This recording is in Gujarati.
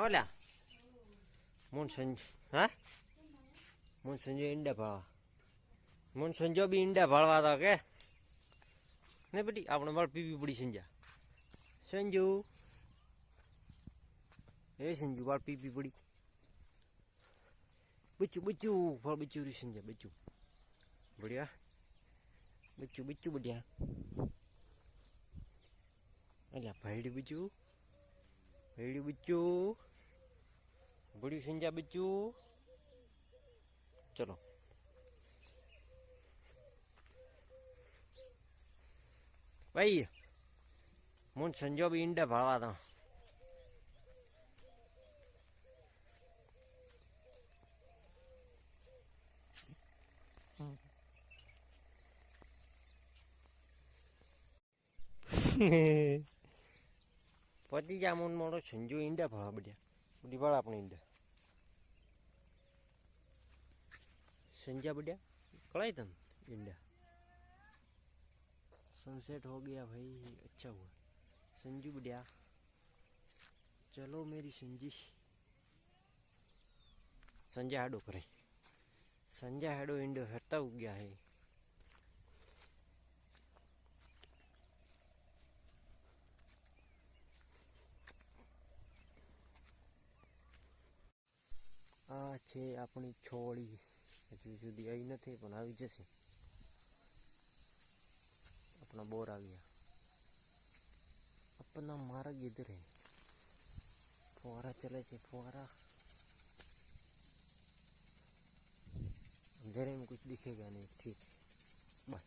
મુન સંજ હા મુન સંજય ઈંડા ભાળવા મુન સંજો બી ઈંડા ભાળવા તો કે ને બેટી આપણે વાળ પીવી પડી સંજા સંજુ એ સંજુ વાળ પીવી પડી બચ્ચું બચ્ચું ફળ બચ્ચું રી સંજા બચ્ચું બઢિયા બચ્ચું બચ્ચું બઢિયા અલ્યા ભાઈડી બચ્ચું ભાઈડી બચ્ચું બળ્યું સંજા બચ્ચું. ચલો. ભાઈ હું સંજો બી ઈંડા ભાળવા તા. પતિ જામુન મોડો સંજો ઈંડા ભાળવા બઢિયા. બધી ભાળ આપણે ઈંડા. संजा बढ़िया कड़ाई तन इंडिया सनसेट हो गया भाई अच्छा हुआ संजू बढ़िया चलो मेरी संजी संजय हाडो करे संजय हाडो इंडो हटता हो गया है આ છે આપણી છોડી હજુ સુધી આવી નથી પણ આવી જશે अपना बोर आ गया अपना मार्ग इधर है फुहारा चले छे फुहारा अंधेरे में कुछ दिखेगा नहीं ठीक बाय